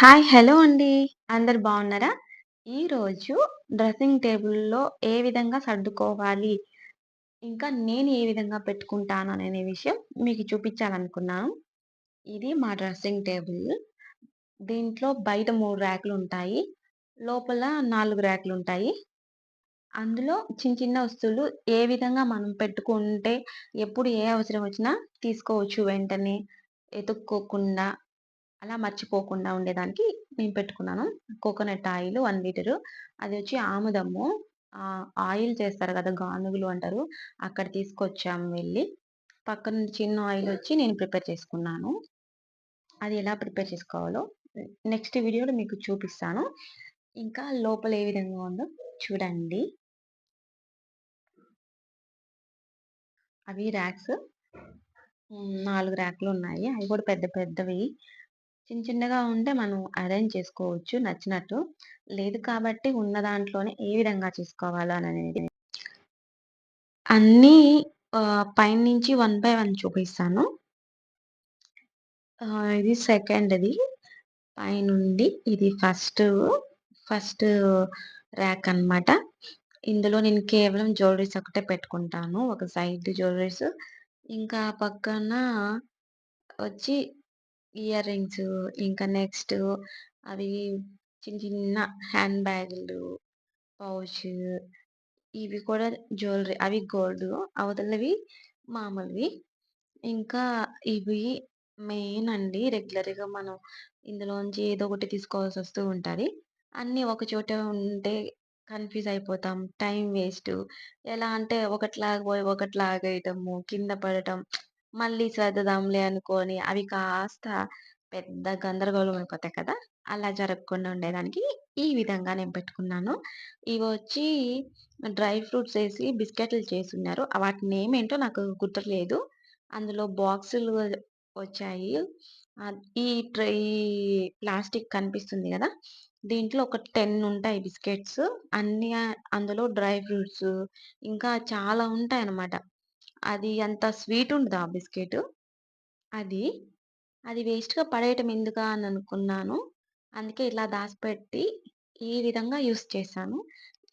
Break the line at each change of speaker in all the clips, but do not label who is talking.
Hi! Hello అండి. అందరు బాగున్నారా? ఈరోజు డ్రెస్సింగ్ టేబుల్‌లో ఏ విధంగా సర్దుకోవాలి, ఇంకా నేను ఏ విధంగా పెట్టుకుంటాను అనే విషయం మీకు చూపించాలనుకున్నాను. ఇది మా డ్రెస్సింగ్ టేబుల్. దీంట్లో బయట 3 ర్యాకులుంటాయి. లోపల 4 ర్యాకులుంటాయి. అందులో చిన్న చిన్న వస్తువులు ఏ విధంగా మనం పెట్టుకుంటే ఎప్పుడు ఏ అవసరం వచ్చినా తీసుకోవచ్చు వెంటనే ఎతుక్కోకుండా అలా మర్చిపోకుండా ఉండేదానికి నేను పెట్టుకున్నాను. Coconut oil one litre. అది వచ్చి ఆముదము. ఆయిల్ చేస్తారు కదా! గానుగులు అంటారు. అక్కడ తీసుకొచ్చాము వెళ్ళి పక్కన చిన్న ఆయిల్ వచ్చి నేను ప్రిపేర్ చేసుకున్నాను. అది ఎలా ప్రిపేర్ చేసుకోవాలో నెక్స్ట్ వీడియోలో మీకు చూపిస్తాను. ఇంకా లోపల ఏ విధంగా ఉందో చూడండి. అవి ర్యాక్స్. నాలుగు ర్యాక్లు ఉన్నాయి అవి కూడా పెద్ద పెద్దవి. చిన్న చిన్నగా ఉంటే మనం అరేంజ్ చేసుకోవచ్చు నచ్చినట్టు. లేదు కాబట్టి ఉన్న దాంట్లోనే ఏ విధంగా చేసుకోవాలో అనేది అన్నీ పైన పైనుంచి వన్ బై వన్ చూపిస్తాను. ఇది సెకండ్‌ది. పైనుండి ఇది ఫస్ట్ ఫస్ట్ ర్యాక్ అన్నమాట. ఇందులో నేను కేవలం జ్యువెలరీస్ ఒకటే పెట్టుకుంటాను. ఒక సైడ్ జ్యువెలరీస్ ఇంకా పక్కన వచ్చి ఇయర్ రింగ్స్ ఇంకా నెక్స్ట్ అవి చిన్న చిన్న హ్యాండ్ బ్యాగులు, పౌచ్ ఇవి కూడా జ్యువెలరీ అవి గోల్డ్ అవతలవి మామూలువి. ఇంకా ఇవి మెయిన్ అండి. రెగ్యులర్‌గా మనం ఇందులోంచి ఏదో ఒకటి తీసుకోవాల్సి వస్తూ ఉంటుంది అన్నీ ఒక చోట ఉంటే కన్‌ఫ్యూజ్ అయిపోతాం. టైం వేస్ట్ ఎలా అంటే ఒకటిలాగా పోయి ఒకటిలాగా వేయటము, కింద పడటం, మళ్ళీ సర్దుదాంలే అనుకోని అవి కాస్త పెద్ద గందరగోళం అయిపోతాయి కదా! అలా జరగకుండా ఉండేదానికి ఈ విధంగా నేను పెట్టుకున్నాను. ఇవి వచ్చి డ్రై ఫ్రూట్స్ వేసి బిస్కెట్‌లు చేసున్నారు. వాటి నేమ్ ఏంటో నాకు గుర్తులేదు. అందులో బాక్సులు వచ్చాయి. ఈ ట్రై ప్లాస్టిక్ కనిపిస్తుంది కదా దీంట్లో ఒక 10 ఉంటాయి బిస్కెట్స్. అన్నీ అందులో డ్రై ఫ్రూట్స్ ఇంకా చాలా ఉంటాయన్నమాట. అది అంత స్వీట్ ఉండదు ఆ బిస్కెట్ అది. అది వేస్ట్‌గా పడేయటం ఎందుకా అని అనుకున్నాను. అందుకే ఇలా దాచిపెట్టి ఈ విధంగా యూస్ చేశాను.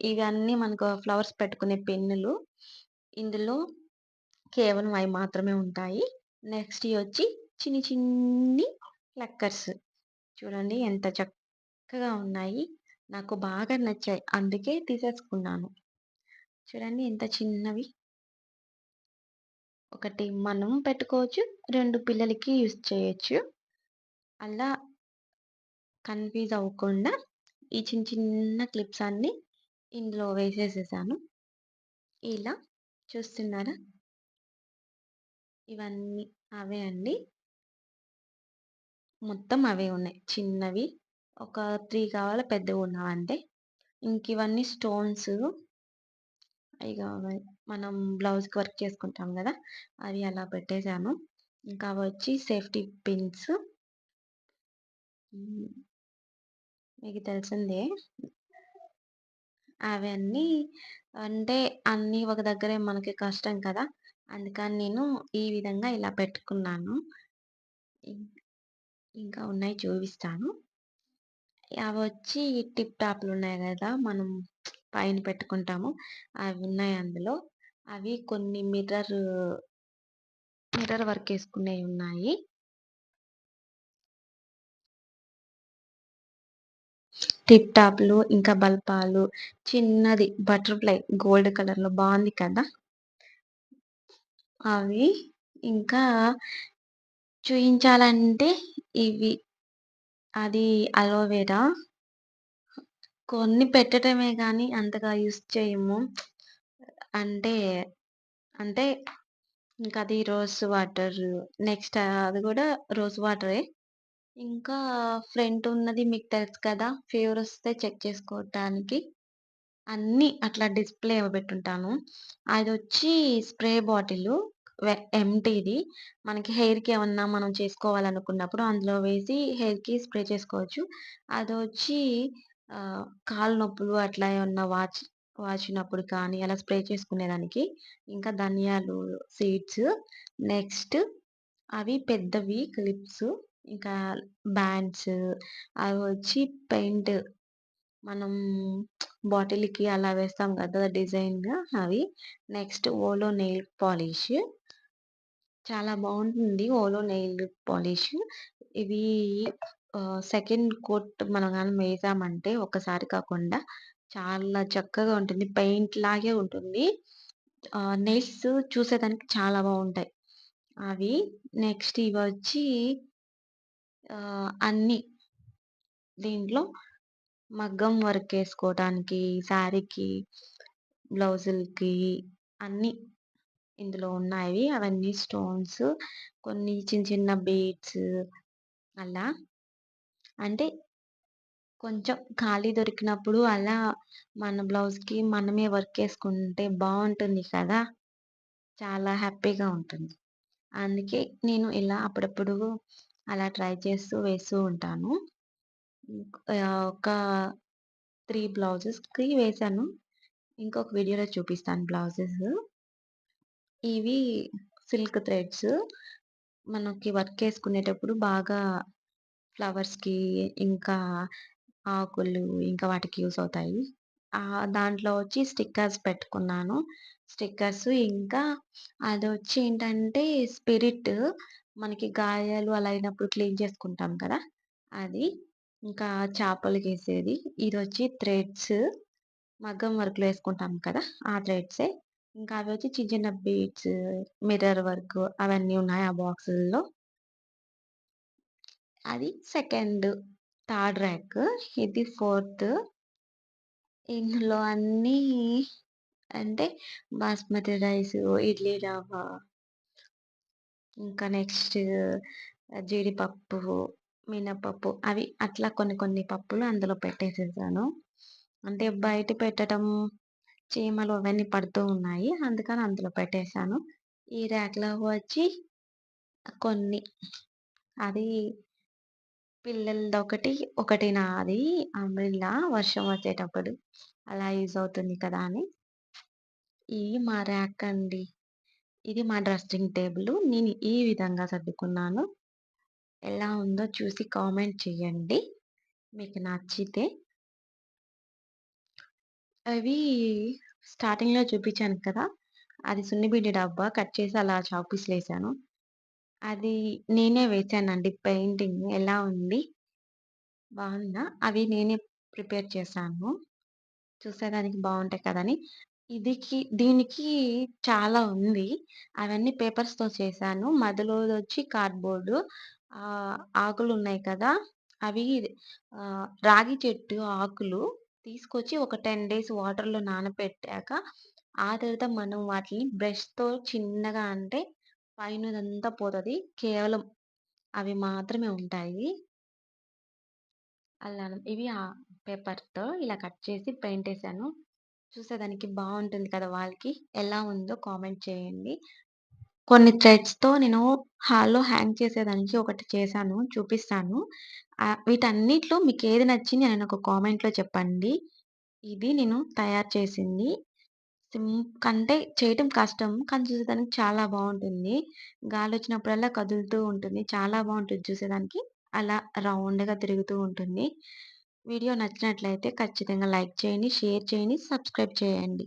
ఇవన్నీ మనకు ఫ్లవర్స్ పెట్టుకునే పెన్నులు. ఇందులో కేవలం అవి మాత్రమే ఉంటాయి. నెక్స్ట్ వచ్చి చిన్ని చిన్ని లెక్కర్స్ చూడండి ఎంత చక్కగా ఉన్నాయి. నాకు బాగా నచ్చాయి. అందుకే తీసేసుకున్నాను. చూడండి ఎంత చిన్నవి. ఒకటి మనం పెట్టుకోవచ్చు. రెండు పిల్లలకి యూజ్ చేయొచ్చు. అలా కన్‌ఫ్యూజ్ అవ్వకుండా ఈ చిన్న చిన్న క్లిప్స్ అన్నీ ఇందులో వేసేసేసాను. ఇలా చూస్తున్నారా? ఇవన్నీ అవే అండి. మొత్తం అవే ఉన్నాయి. చిన్నవి ఒక త్రీ కావాలా పెద్దవి ఉన్నావంటే ఇంక ఇవన్నీ స్టోన్స్. అవి కావాలి మనం బ్లౌజ్‌కి వర్క్ చేసుకుంటాం కదా అవి అలా పెట్టేసాను. ఇంకా వచ్చి సేఫ్టీ పిన్స్. మీకు తెలిసిందే. అవన్నీ అంటే అన్నీ ఒక దగ్గరే మనకి కష్టం కదా! అందుకని నేను ఈ విధంగా ఇలా పెట్టుకున్నాను. ఇంకా ఉన్నాయి చూపిస్తాను. అవి వచ్చి టిప్ టాప్లు ఉన్నాయి కదా మనం పైన పెట్టుకుంటాము. అవి ఉన్నాయి అందులో. అవి కొన్ని మిర్రర్ మిర్రర్ వర్క్ వేసుకునేవి ఉన్నాయి. టిప్ టాప్‌లు ఇంకా బల్పాలు, చిన్నది బటర్‌ఫ్లై గోల్డ్ కలర్‌లో బాగుంది కదా! అవి ఇంకా చూయించాలంటే ఇవి. అది అలోవెరా. కొన్ని పెట్టడమే కానీ అంతగా యూజ్ చేయము. అంటే, అంటే ఇంకది రోజ్ వాటర్ నెక్స్ట్ అది కూడా రోజ్ వాటరే. ఇంకా ఫ్రంట్ ఉన్నది మీకు తెలుసు కదా! ఫీవరొస్తే చెక్ చేసుకోవటానికి. అన్నీ అట్లా డిస్‌ప్లే పెట్టుంటాను. వచ్చి స్ప్రే బాటిల్ ఎంటీది మనకి హెయిర్‌కి ఏమన్నా మనం చేసుకోవాలనుకున్నప్పుడు అందులో వేసి హెయిర్‌కి స్ప్రే చేసుకోవచ్చు. అది వచ్చి కాళ్ళు నొప్పులు అట్లా ఏమన్నా వాచ్ వాచినప్పుడు కానీ అలా స్ప్రే చేసుకునేదానికి. ఇంకా ధనియాలు సీడ్స్. నెక్స్ట్ అవి పెద్దవి క్లిప్స్. ఇంకా బ్యాండ్స్ అవి వచ్చి పెయింట్ మనం బాటిల్‌కి అలా వేస్తాం కదా! డిజైన్‌గా అవి. నెక్స్ట్ ఓలో నెయిల్ పాలిష్. చాలా బాగుంటుంది ఓలో నెయిల్ పాలిష్. ఇవి సెకండ్ కోట్ మనం కానీ వేసామంటే ఒకసారి కాకుండా చాలా చక్కగా ఉంటుంది. పెయింట్ లాగే ఉంటుంది. నెయిల్స్ చూసేదానికి చాలా బాగుంటాయి అవి నెక్స్ట్ ఇవి వచ్చి అన్నీ దీంట్లో మగ్గం వర్క్ వేసుకోవటానికి శారీకి, బ్లౌజులకి అన్నీ ఇందులో ఉన్నాయి. అవన్నీ స్టోన్స్ కొన్ని చిన్న చిన్న బీడ్స్ అలా. అంటే కొంచెం ఖాళీ దొరికినప్పుడు అలా మన బ్లౌజ్‌కి మనమే వర్క్ చేసుకుంటే బాగుంటుంది కదా! చాలా హ్యాపీగా ఉంటుంది. అందుకే నేను ఇలా అప్పుడప్పుడు అలా ట్రై చేస్తూ వేస్తూ ఉంటాను. ఒక త్రీ బ్లౌజెస్‌కి వేశాను. ఇంకొక వీడియోలో చూపిస్తాను బ్లౌజెస్. ఇవి సిల్క్ థ్రెడ్స్. మనకి వర్క్ చేసుకునేటప్పుడు బాగా ఫ్లవర్స్‌కి ఇంకా ఆకులు ఇంకా వాటికి యూస్ అవుతాయి. ఆహ్, దాంట్లో వచ్చి స్టిక్కర్స్ పెట్టుకున్నాను. స్టిక్కర్స్ ఇంకా అదొచ్చి ఏంటంటే స్పిరిట్ మనకి గాయాలు అలా అయినప్పుడు క్లీన్ చేసుకుంటాం కదా! అది. ఇంకా చేపలకేసేది. ఇదొచ్చి థ్రెడ్స్ మగ్గం వర్క్‌లో ఏసుకుంటాం కదా! ఆ థ్రెడ్సే. ఇంకా అవొచ్చి చిన్న చిన్న బీడ్స్, మిర్రర్ వర్క్ అవన్నీ ఉన్నాయి ఆ బాక్సుల్లో. అది సెకండ్. Third rack. ఇది ఫోర్త్. ఇందులో అన్నీ అంటే బాస్మతి రైస్ ఇడ్లీ రవ్వ ఇంకా నెక్స్ట్ జీడిపప్పు, మినపప్పు అవి అట్లా కొన్ని కొన్ని పప్పులు అందులో పెట్టేసేసాను. అంటే బయట పెట్టడం చీమలు అవన్నీ పడుతూ ఉన్నాయి. అందుకని అందులో పెట్టేశాను ఈ ర్యాక్‌లో వచ్చి కొన్ని అది పిల్లలది ఒకటి ఒకటి నాది అంబ్రిల్లా వర్షం వచ్చేటప్పుడు అలా యూజ్ అవుతుంది కదా! అని. ఇది మా ర్యాక్ అండి. ఇది మా డ్రెస్సింగ్ టేబుల్ నేను ఈ విధంగా సర్దుకున్నాను. ఎలా ఉందో చూసి కామెంట్ చేయండి. మీకు నచ్చితే. అవి స్టార్టింగ్‌లో చూపించాను కదా! అది సున్నిపిండి డబ్బా కట్ చేసి అలా చాపీస్ లేసాను అది నేనే వేశానండి పెయింటింగ్ ఎలా ఉంది? బావుందా? అవి నేనే ప్రిపేర్ చేశాను. చూసేదానికి బావుంటాయి కదని. ఇదికి దీనికి చాలా ఉంది. అవన్నీ పేపర్స్‌తో చేశాను. మధ్యలోదొచ్చి కార్డ్‌బోర్డు. ఆహ్, ఆకులున్నాయి కదా! అవి ఆహ్, రాగి చెట్టు ఆకులు తీసుకొచ్చి ఒక 10 డేస్ వాటర్‌లో నానబెట్టాక, ఆ తర్వాత మనం వాటిని బ్రష్‌తో చిన్నగా అంటే పైనదంతా పోతుంది కేవలం అవి మాత్రమే ఉంటాయి. అలా ఇవి ఆ పేపర్‌తో ఇలా కట్ చేసి పెయింట్ వేసాను చూసేదానికి బాగుంటుంది కదా! వాళ్ళకి ఎలా ఉందో కామెంట్ చేయండి. కొన్ని థ్రెడ్స్‌తో నేను హాల్‌లో హ్యాంగ్ చేసేదానికి ఒకటి చేశాను. చూపిస్తాను. ఆహ్, మీకు ఏది నచ్చింది అని ఒక కామెంట్‌లో చెప్పండి. ఇది నేను తయారు చేసింది. అంటే కంటే చేయటం కష్టం. కానీ చూసేదానికి చాలా బాగుంటుంది గాలి వచ్చినప్పుడల్లా కదులుతూ ఉంటుంది. చాలా బాగుంటుంది చూసేదానికి. అలా రౌండ్‌గా తిరుగుతూ ఉంటుంది. వీడియో నచ్చినట్లయితే ఖచ్చితంగా లైక్ చేయండి, షేర్ చేయండి, సబ్స్క్రైబ్ చేయండి.